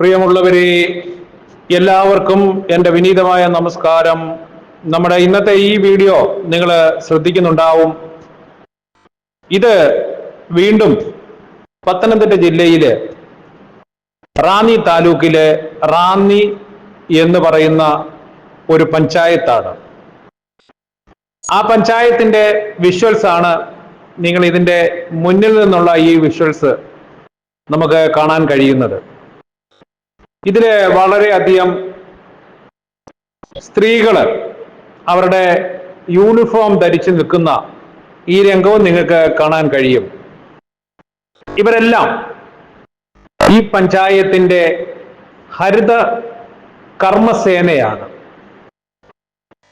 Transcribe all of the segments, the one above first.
പ്രിയമുള്ളവരെ എല്ലാവർക്കും എന്റെ വിനീതമായ നമസ്കാരം. നമ്മുടെ ഇന്നത്തെ ഈ വീഡിയോ നിങ്ങൾ ശ്രദ്ധിക്കുന്നുണ്ടാവും. ഇത് വീണ്ടും പത്തനംതിട്ട ജില്ലയിലെ റാന്നി താലൂക്കിലെ റാന്നി എന്ന് പറയുന്ന ഒരു പഞ്ചായത്താണ്. ആ പഞ്ചായത്തിന്റെ വിഷ്വൽസ് ആണ് നിങ്ങൾ ഇതിന്റെ മുന്നിൽ നിന്നുള്ള ഈ വിഷ്വൽസ് നമുക്ക് കാണാൻ കഴിയുന്നത്. ഇതിൽ വളരെയധികം സ്ത്രീകൾ അവരുടെ യൂണിഫോം ധരിച്ചു നിൽക്കുന്ന ഈ രംഗവും നിങ്ങൾക്ക് കാണാൻ കഴിയും. ഇവരെല്ലാം ഈ പഞ്ചായത്തിന്റെ ഹരിത കർമ്മസേനയാണ്.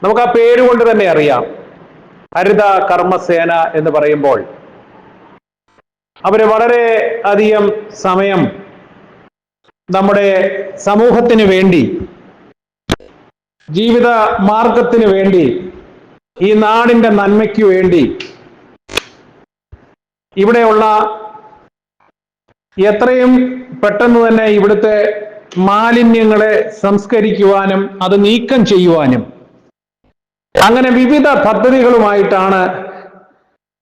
നമുക്ക് ആ പേരുകൊണ്ട് തന്നെ അറിയാം. ഹരിത കർമ്മസേന എന്ന് പറയുമ്പോൾ അവർ വളരെ അധികം സമയം നമ്മുടെ സമൂഹത്തിന് വേണ്ടി ജീവിത മാർഗത്തിന് വേണ്ടി ഈ നാടിന്റെ നന്മയ്ക്ക് വേണ്ടി ഇവിടെയുള്ള എത്രയും പെട്ടെന്ന് തന്നെ ഇവിടുത്തെ മാലിന്യങ്ങളെ സംസ്കരിക്കുവാനും അത് നീക്കം ചെയ്യുവാനും. അങ്ങനെ വിവിധ പദ്ധതികളുമായിട്ടാണ്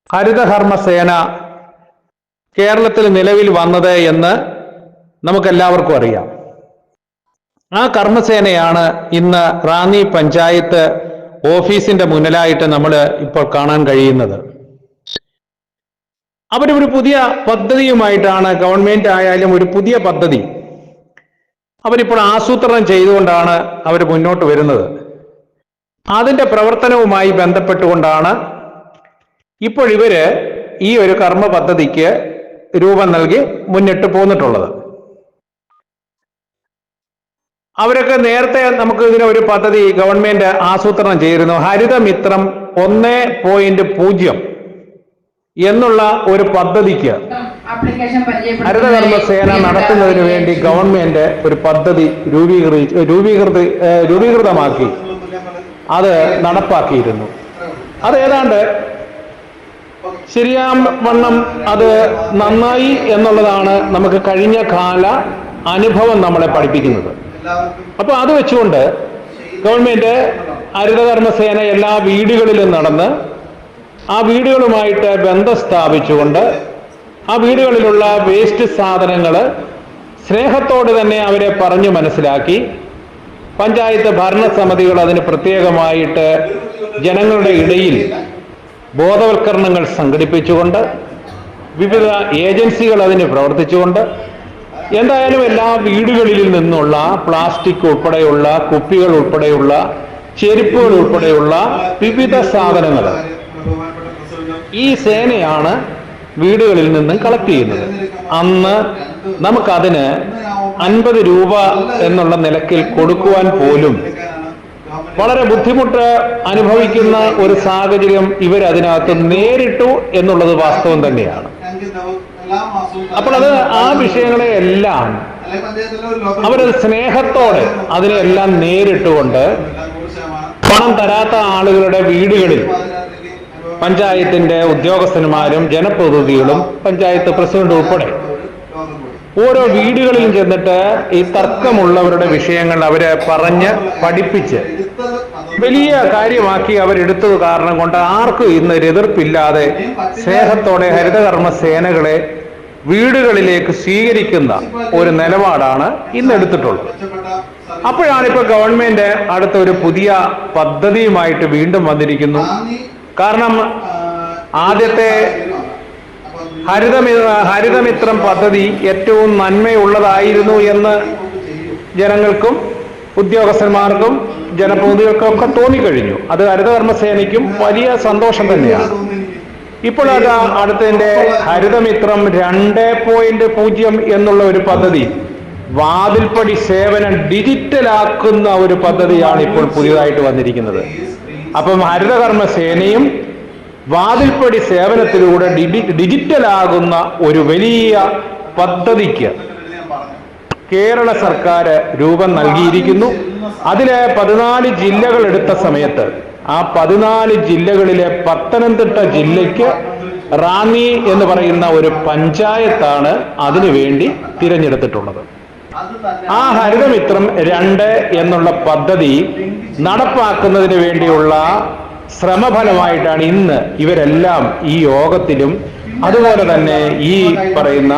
ഹരിതകർമ്മസേന കേരളത്തിൽ നിലവിൽ വന്നത് എന്ന് നമുക്കെല്ലാവർക്കും അറിയാം. ആ കർമ്മസേനയാണ് ഇന്ന് റാന്നി പഞ്ചായത്ത് ഓഫീസിന്റെ മുന്നിലായിട്ട് നമ്മൾ ഇപ്പോൾ കാണാൻ കഴിയുന്നത്. അവരൊരു പുതിയ പദ്ധതിയുമായിട്ടാണ് ഗവൺമെന്റ് ആയാലും ഒരു പുതിയ പദ്ധതി. അവരിപ്പോൾ ആസൂത്രണം ചെയ്തുകൊണ്ടാണ് അവർ മുന്നോട്ട് വരുന്നത്. അതിന്റെ പ്രവർത്തനവുമായി ബന്ധപ്പെട്ടുകൊണ്ടാണ് ഇപ്പോൾ ഇവർ ഈ ഒരു കർമ്മ പദ്ധതിക്ക് രൂപം നൽകി മുന്നിട്ട് പോന്നിട്ടുള്ളത്. അവരൊക്കെ നേരത്തെ നമുക്ക് ഇതിന് ഒരു പദ്ധതി ഗവൺമെന്റ് ആസൂത്രണം ചെയ്തിരുന്നു. ഹരിതമിത്രം ഒന്ന് പോയിന്റ് പൂജ്യം എന്നുള്ള ഒരു പദ്ധതിക്ക് ഹരിതകർമ്മ സേന നടത്തുന്നതിന് വേണ്ടി ഗവൺമെന്റ് ഒരു പദ്ധതി രൂപീകൃതി രൂപീകൃത രൂപീകൃതമാക്കി. അത് നടപ്പാക്കിയിരുന്നു. അത് ഏതാണ്ട് ശരിയാം വണ്ണം അത് നന്നായി എന്നുള്ളതാണ് നമുക്ക് കഴിഞ്ഞ കാല അനുഭവം നമ്മളെ പഠിപ്പിക്കുന്നത്. അപ്പൊ അത് വെച്ചുകൊണ്ട് ഗവൺമെന്റ് ഹരിതകർമ്മസേന എല്ലാ വീടുകളിലും നടന്ന് ആ വീടുകളുമായിട്ട് ബന്ധം സ്ഥാപിച്ചുകൊണ്ട് ആ വീടുകളിലുള്ള വേസ്റ്റ് സാധനങ്ങൾ സ്നേഹത്തോട് തന്നെ അവരെ പറഞ്ഞു മനസ്സിലാക്കി. പഞ്ചായത്ത് ഭരണസമിതികൾ അതിന് പ്രത്യേകമായിട്ട് ജനങ്ങളുടെ ഇടയിൽ ബോധവൽക്കരണങ്ങൾ സംഘടിപ്പിച്ചുകൊണ്ട് വിവിധ ഏജൻസികൾ അതിന് പ്രവർത്തിച്ചുകൊണ്ട് എന്തായാലും എല്ലാ വീടുകളിൽ നിന്നുള്ള പ്ലാസ്റ്റിക് ഉൾപ്പെടെയുള്ള കുപ്പികൾ ഉൾപ്പെടെയുള്ള ചെരുപ്പുകൾ ഉൾപ്പെടെയുള്ള വിവിധ സാധനങ്ങൾ ഈ സേനയാണ് വീടുകളിൽ നിന്നും കളക്ട് ചെയ്യുന്നത്. അന്ന് നമുക്കതിന് അൻപത് രൂപ എന്നുള്ള നിലക്കിൽ കൊടുക്കുവാൻ പോലും വളരെ ബുദ്ധിമുട്ട് അനുഭവിക്കുന്ന ഒരു സാഹചര്യം ഇവരതിനകത്ത് നേരിട്ടു എന്നുള്ളത് വാസ്തവം തന്നെയാണ്. അപ്പോൾ അത് ആ വിഷയങ്ങളെ എല്ലാം അവരത് സ്നേഹത്തോടെ അതിനെല്ലാം നേരിട്ടുകൊണ്ട് പണം തരാത്ത ആളുകളുടെ വീടുകളിൽ പഞ്ചായത്തിന്റെ ഉദ്യോഗസ്ഥന്മാരും ജനപ്രതിനിധികളും പഞ്ചായത്ത് പ്രസിഡന്റ് ഉൾപ്പെടെ ഓരോ വീടുകളിലും ചെന്നിട്ട് ഈ തർക്കമുള്ളവരുടെ വിഷയങ്ങൾ അവരെ പറഞ്ഞ് പഠിപ്പിച്ച് വലിയ കാര്യമാക്കി അവരെടുത്തത് കാരണം കൊണ്ട് ആർക്കും ഇന്ന് എതിർപ്പില്ലാതെ സ്നേഹത്തോടെ ഹരിതകർമ്മ സേനകളെ വീടുകളിലേക്ക് സ്വീകരിക്കുന്ന ഒരു നിലപാടാണ് ഇന്ന് എടുത്തിട്ടുള്ളത്. അപ്പോഴാണ് ഇപ്പൊ ഗവൺമെന്റ് അടുത്ത ഒരു പുതിയ പദ്ധതിയുമായിട്ട് വീണ്ടും വന്നിരിക്കുന്നു. കാരണം ആദ്യത്തെ ഹരിതമി ഹരിതമിത്രം പദ്ധതി ഏറ്റവും നന്മയുള്ളതായിരുന്നു എന്ന് ജനങ്ങൾക്കും ഉദ്യോഗസ്ഥന്മാർക്കും ജനപ്രതിനിധികൾക്കും ഒക്കെ തോന്നിക്കഴിഞ്ഞു. അത് ഹരിതകർമ്മസേനയ്ക്കും വലിയ സന്തോഷം തന്നെയാണ്. ഇപ്പോൾ അത് അടുത്തതിന്റെ ഹരിതമിത്രം രണ്ട് പോയിന്റ് പൂജ്യം എന്നുള്ള ഒരു പദ്ധതി. വാതിൽപ്പടി സേവനം ഡിജിറ്റലാക്കുന്ന ഒരു പദ്ധതിയാണ് ഇപ്പോൾ പുതിയതായിട്ട് വന്നിരിക്കുന്നത്. അപ്പം ഹരിതകർമ്മ സേനയും വാതിൽപ്പടി സേവനത്തിലൂടെ ഡിജിറ്റലാകുന്ന ഒരു വലിയ പദ്ധതിക്ക് കേരള സർക്കാർ രൂപം നൽകിയിരിക്കുന്നു. അതിലെ പതിനാല് ജില്ലകൾ എടുത്ത സമയത്ത് ആ പതിനാല് ജില്ലകളിലെ പത്തനംതിട്ട ജില്ലയ്ക്ക് റാന്നി എന്ന് പറയുന്ന ഒരു പഞ്ചായത്താണ് അതിനുവേണ്ടി തിരഞ്ഞെടുത്തിട്ടുള്ളത്. ആ ഹരിതമിത്രം രണ്ട് എന്നുള്ള പദ്ധതി നടപ്പാക്കുന്നതിന് വേണ്ടിയുള്ള ശ്രമഫലമായിട്ടാണ് ഇന്ന് ഇവരെല്ലാം ഈ യോഗത്തിലും അതുപോലെ തന്നെ ഈ പറയുന്ന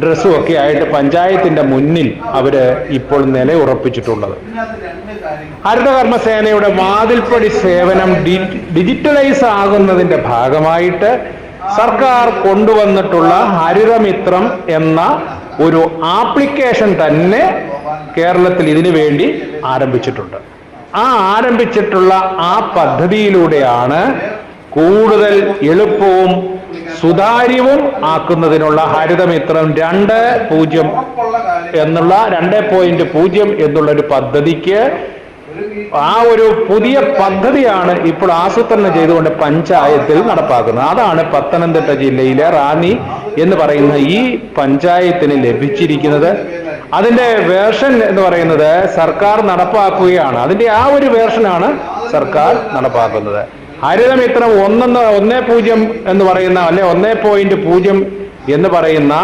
ഡ്രസ്സും ഒക്കെ ആയിട്ട് പഞ്ചായത്തിന്റെ മുന്നിൽ അവർ ഇപ്പോൾ നിലയുറപ്പിച്ചിട്ടുള്ളത്. ഹരിതകർമ്മസേനയുടെ വാതിൽപ്പടി സേവനം ഡിജിറ്റലൈസ് ആകുന്നതിന്റെ ഭാഗമായിട്ട് സർക്കാർ കൊണ്ടുവന്നിട്ടുള്ള ഹരിതമിത്രം എന്ന ഒരു ആപ്ലിക്കേഷൻ തന്നെ കേരളത്തിൽ ഇതിനു വേണ്ടി ആരംഭിച്ചിട്ടുണ്ട്. ആ ആരംഭിച്ചിട്ടുള്ള ആ പദ്ധതിയിലൂടെയാണ് കൂടുതൽ എളുപ്പവും സുതാര്യവും ആക്കുന്നതിനുള്ള ഹരിതമിത്രം രണ്ട് പൂജ്യം എന്നുള്ള രണ്ട് പോയിന്റ് പൂജ്യം എന്നുള്ള ഒരു പദ്ധതിക്ക് ആ ഒരു പുതിയ പദ്ധതിയാണ് ഇപ്പോൾ ആസൂത്രണം ചെയ്തുകൊണ്ട് പഞ്ചായത്തിൽ നടപ്പാക്കുന്നത്. അതാണ് പത്തനംതിട്ട ജില്ലയിലെ റാന്നി എന്ന് പറയുന്ന ഈ പഞ്ചായത്തിന് ലഭിച്ചിരിക്കുന്നത്. അതിന്റെ വേർഷൻ എന്ന് പറയുന്നത് സർക്കാർ നടപ്പാക്കുകയാണ്. അതിന്റെ ആ ഒരു വേർഷനാണ് സർക്കാർ നടപ്പാക്കുന്നത്. ഹരിതമിത്രം ഒന്നെന്ന് ഒന്നേ പൂജ്യം എന്ന് പറയുന്ന അല്ലെ ഒന്നേ പോയിന്റ് പൂജ്യം എന്ന് പറയുന്ന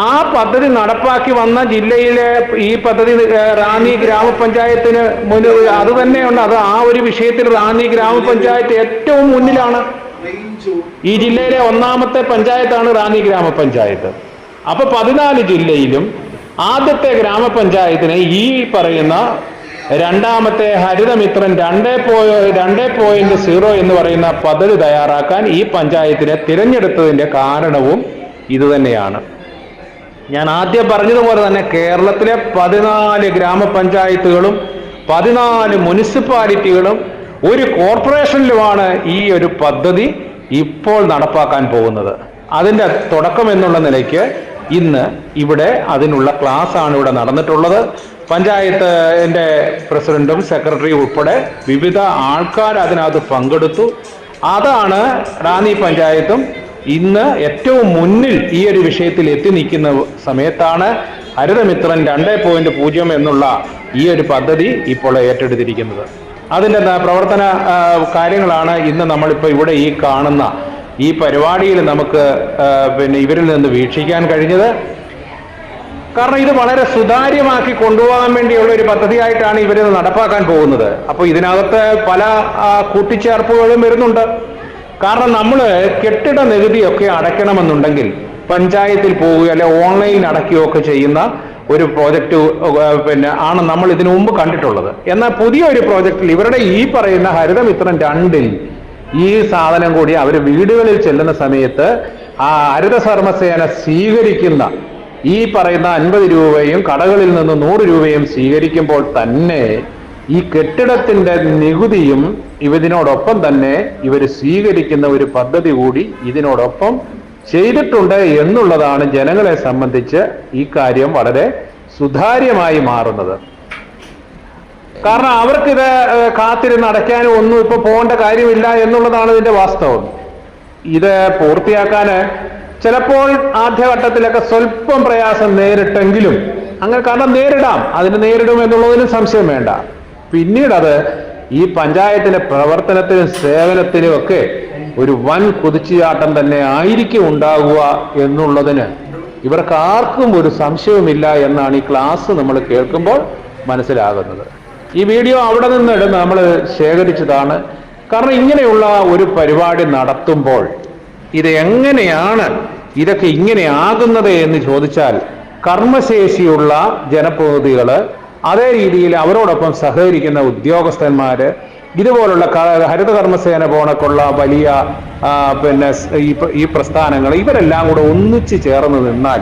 ആ പദ്ധതി നടപ്പാക്കി വന്ന ജില്ലയിലെ ഈ പദ്ധതി റാന്നി ഗ്രാമപഞ്ചായത്തിന് മുന്നിൽ അത് തന്നെയുണ്ട്. അത് ആ ഒരു വിഷയത്തിൽ റാന്നി ഗ്രാമപഞ്ചായത്ത് ഏറ്റവും മുന്നിലാണ്. ഈ ജില്ലയിലെ ഒന്നാമത്തെ പഞ്ചായത്താണ് റാന്നി ഗ്രാമപഞ്ചായത്ത്. അപ്പൊ പതിനാല് ജില്ലയിലും ആദ്യത്തെ ഗ്രാമപഞ്ചായത്തിനെ ഈ പറയുന്ന രണ്ടാമത്തെ ഹരിതമിത്രൻ രണ്ടേ പോയ രണ്ടേ പോയിന്റ് സീറോ എന്ന് പറയുന്ന പദ്ധതി തയ്യാറാക്കാൻ ഈ പഞ്ചായത്തിനെ തിരഞ്ഞെടുത്തതിന്റെ കാരണവും ഇതുതന്നെയാണ്. ഞാൻ ആദ്യം പറഞ്ഞതുപോലെ തന്നെ കേരളത്തിലെ പതിനാല് ഗ്രാമപഞ്ചായത്തുകളും പതിനാല് മുനിസിപ്പാലിറ്റികളും ഒരു കോർപ്പറേഷനിലുമാണ് ഈ ഒരു പദ്ധതി ഇപ്പോൾ നടപ്പാക്കാൻ പോകുന്നത്. അതിന്റെ തുടക്കം എന്നുള്ള നിലയ്ക്ക് ഇന്ന് ഇവിടെ അതിനുള്ള ക്ലാസ് ആണ് ഇവിടെ നടന്നിട്ടുള്ളത്. പഞ്ചായത്തിന്റെ പ്രസിഡന്റും സെക്രട്ടറിയും ഉൾപ്പെടെ വിവിധ ആൾക്കാർ അതിനകത്ത് പങ്കെടുത്തു. അതാണ് റാന്നി പഞ്ചായത്തും ഇന്ന് ഏറ്റവും മുന്നിൽ ഈ ഒരു വിഷയത്തിൽ എത്തി നിൽക്കുന്ന സമയത്താണ് ഹരിതമിത്രൻ രണ്ട് പോയിന്റ് പൂജ്യം എന്നുള്ള ഈ ഒരു പദ്ധതി ഇപ്പോൾ ഏറ്റെടുത്തിരിക്കുന്നത്. അതിന്റെ പ്രവർത്തന കാര്യങ്ങളാണ് ഇന്ന് നമ്മളിപ്പോൾ ഇവിടെ ഈ കാണുന്ന ഈ പരിപാടിയിൽ നമുക്ക് പിന്നെ ഇവരിൽ നിന്ന് വീക്ഷിക്കാൻ കഴിഞ്ഞത്. കാരണം ഇത് വളരെ സുതാര്യമാക്കി കൊണ്ടുപോകാൻ വേണ്ടിയുള്ള ഒരു പദ്ധതിയായിട്ടാണ് ഇവരിത് നടപ്പാക്കാൻ പോകുന്നത്. അപ്പോൾ ഇതിനകത്ത് പല കൂട്ടിച്ചേർപ്പുകളും വരുന്നുണ്ട്. കാരണം നമ്മൾ കെട്ടിട നികുതിയൊക്കെ അടയ്ക്കണമെന്നുണ്ടെങ്കിൽ പഞ്ചായത്തിൽ പോവുക അല്ലെ ഓൺലൈൻ അടയ്ക്കുകയോ ഒക്കെ ചെയ്യുന്ന ഒരു പ്രോജക്റ്റ് പിന്നെ ആണ് നമ്മൾ ഇതിനു മുമ്പ് കണ്ടിട്ടുള്ളത്. എന്നാൽ പുതിയൊരു പ്രോജക്റ്റിൽ ഇവരുടെ ഈ പറയുന്ന ഹരിതമിത്രം രണ്ടിൽ ഈ സാധനം കൂടി അവർ വീടുകളിൽ ചെല്ലുന്ന സമയത്ത് ആ ഹരിത സർമ്മസേന സ്വീകരിക്കുന്ന ഈ പറയുന്ന അൻപത് രൂപയും കടകളിൽ നിന്ന് നൂറ് രൂപയും സ്വീകരിക്കുമ്പോൾ തന്നെ ഈ കെട്ടിടത്തിന്റെ നികുതിയും ഇതിനോടൊപ്പം തന്നെ ഇവർ സ്വീകരിക്കുന്ന ഒരു പദ്ധതി കൂടി ഇതിനോടൊപ്പം ചെയ്തിട്ടുണ്ട് എന്നുള്ളതാണ് ജനങ്ങളെ സംബന്ധിച്ച് ഈ കാര്യം വളരെ സുതാര്യമായി മാറുന്നത്. കാരണം അവർക്കിത് കാത്തിരുന്ന് അടയ്ക്കാനും ഒന്നും ഇപ്പൊ പോകേണ്ട കാര്യമില്ല എന്നുള്ളതാണ് ഇതിന്റെ വാസ്തവം. ഇത് പൂർത്തിയാക്കാന് ചിലപ്പോൾ ആദ്യഘട്ടത്തിലൊക്കെ സ്വല്പം പ്രയാസം നേരിട്ടെങ്കിലും അങ്ങനെ കാരണം നേരിടാം അതിന് നേരിടും എന്നുള്ളതിനും സംശയം വേണ്ട. പിന്നീട് അത് ഈ പഞ്ചായത്തിന്റെ പ്രവർത്തനത്തിനും സേവനത്തിനും ഒക്കെ ഒരു വൻ കുതിച്ചുചാട്ടം തന്നെ ആയിരിക്കും ഉണ്ടാകുക എന്നുള്ളതിന് ഇവർക്ക് ആർക്കും ഒരു സംശയവുമില്ല എന്നാണ് ഈ ക്ലാസ് നമ്മൾ കേൾക്കുമ്പോൾ മനസ്സിലാകുന്നത്. ഈ വീഡിയോ അവിടെ നിന്ന് നമ്മൾ ശേഖരിച്ചതാണ്. കാരണം ഇങ്ങനെയുള്ള ഒരു പരിപാടി നടത്തുമ്പോൾ ഇത് എങ്ങനെയാണ് ഇതൊക്കെ ഇങ്ങനെ ആകുന്നത് എന്ന് ചോദിച്ചാൽ കർമ്മശേഷിയുള്ള ജനപ്രതിനിധികൾ അതേ രീതിയിൽ അവരോടൊപ്പം സഹകരിക്കുന്ന ഉദ്യോഗസ്ഥന്മാര് ഇതുപോലുള്ള ഹരിത കർമ്മസേന പോണക്കുള്ള വലിയ പിന്നെ ഈ പ്രസ്ഥാനങ്ങൾ ഇവരെല്ലാം കൂടെ ഒന്നിച്ചു ചേർന്ന് നിന്നാൽ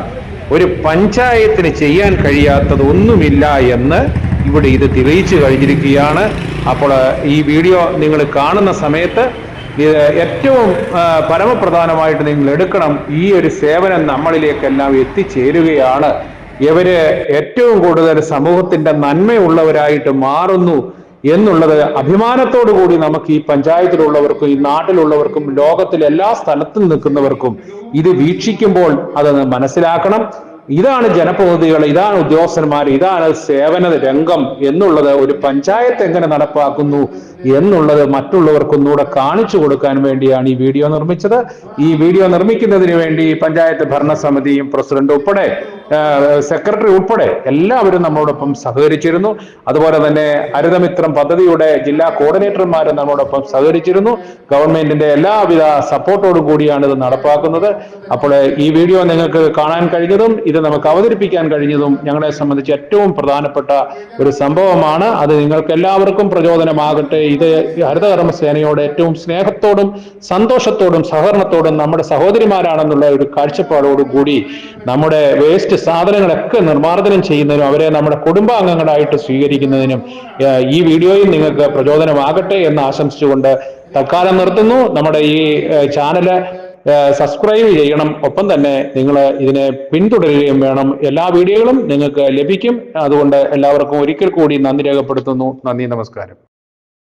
ഒരു പഞ്ചായത്തിന് ചെയ്യാൻ കഴിയാത്തത് ഒന്നുമില്ല എന്ന് ഇവിടെ ഇത് തെളിയിച്ചു കഴിഞ്ഞിരിക്കുകയാണ്. അപ്പോൾ ഈ വീഡിയോ നിങ്ങൾ കാണുന്ന സമയത്ത് ഏറ്റവും പരമപ്രധാനമായിട്ട് നിങ്ങൾ എടുക്കണം. ഈ ഒരു സേവനം നമ്മളിലേക്കെല്ലാം എത്തിച്ചേരുകയാണ്. ഇവർ ഏറ്റവും കൂടുതൽ സമൂഹത്തിന്റെ നന്മയുള്ളവരായിട്ട് മാറുന്നു എന്നുള്ളത് അഭിമാനത്തോടു കൂടി നമുക്ക് ഈ പഞ്ചായത്തിലുള്ളവർക്കും ഈ നാട്ടിലുള്ളവർക്കും ലോകത്തിലെ എല്ലാ സ്ഥലത്തും നിൽക്കുന്നവർക്കും ഇത് വീക്ഷിക്കുമ്പോൾ അത് മനസ്സിലാക്കണം. ഇതാണ് ജനപ്രതിനിധികൾ ഇതാണ് ഉദ്യോഗസ്ഥന്മാർ ഇതാണ് സേവന രംഗം എന്നുള്ളത് ഒരു പഞ്ചായത്ത് എങ്ങനെ നടപ്പാക്കുന്നു എന്നുള്ളത് മറ്റുള്ളവർക്കൊന്നുകൂടെ കാണിച്ചു കൊടുക്കാൻ വേണ്ടിയാണ് ഈ വീഡിയോ നിർമ്മിച്ചത്. ഈ വീഡിയോ നിർമ്മിക്കുന്നതിന് വേണ്ടി പഞ്ചായത്ത് ഭരണസമിതിയും പ്രസിഡന്റ് ഉൾപ്പെടെ സെക്രട്ടറി ഉൾപ്പെടെ എല്ലാവരും നമ്മളോടൊപ്പം സഹകരിച്ചിരുന്നു. അതുപോലെ തന്നെ ഹരിതമിത്രം പദ്ധതിയുടെ ജില്ലാ കോർഡിനേറ്റർമാരും നമ്മളോടൊപ്പം സഹകരിച്ചിരുന്നു. ഗവൺമെന്റിന്റെ എല്ലാവിധ സപ്പോർട്ടോടു കൂടിയാണ് ഇത് നടപ്പാക്കുന്നത്. അപ്പോൾ ഈ വീഡിയോ നിങ്ങൾക്ക് കാണാൻ കഴിഞ്ഞതും ഇത് നമുക്ക് അവതരിപ്പിക്കാൻ കഴിഞ്ഞതും ഞങ്ങളെ സംബന്ധിച്ച് ഏറ്റവും പ്രധാനപ്പെട്ട ഒരു സംഭവമാണ്. അത് നിങ്ങൾക്ക് എല്ലാവർക്കും പ്രചോദനമാകട്ടെ. ഇത് ഹരിതകർമ്മ സേനയോട് ഏറ്റവും സ്നേഹത്തോടും സന്തോഷത്തോടും സഹകരണത്തോടും നമ്മുടെ സഹോദരിമാരാണെന്നുള്ള ഒരു കാഴ്ചപ്പാടോടുകൂടി നമ്മുടെ വേസ്റ്റ് സാധനങ്ങളൊക്കെ നിർമ്മാർജനം ചെയ്യുന്നതിനും അവരെ നമ്മുടെ കുടുംബാംഗങ്ങളായിട്ട് സ്വീകരിക്കുന്നതിനും ഈ വീഡിയോയിൽ നിങ്ങൾക്ക് പ്രചോദനമാകട്ടെ എന്ന് ആശംസിച്ചുകൊണ്ട് തൽക്കാലം നിർത്തുന്നു. നമ്മുടെ ഈ ചാനൽ സബ്സ്ക്രൈബ് ചെയ്യണം. ഒപ്പം തന്നെ നിങ്ങൾ ഇതിനെ പിന്തുടരുകയും വേണം. എല്ലാ വീഡിയോകളും നിങ്ങൾക്ക് ലഭിക്കും. അതുകൊണ്ട് എല്ലാവർക്കും ഒരിക്കൽ കൂടി നന്ദി രേഖപ്പെടുത്തുന്നു. നന്ദി നമസ്കാരം.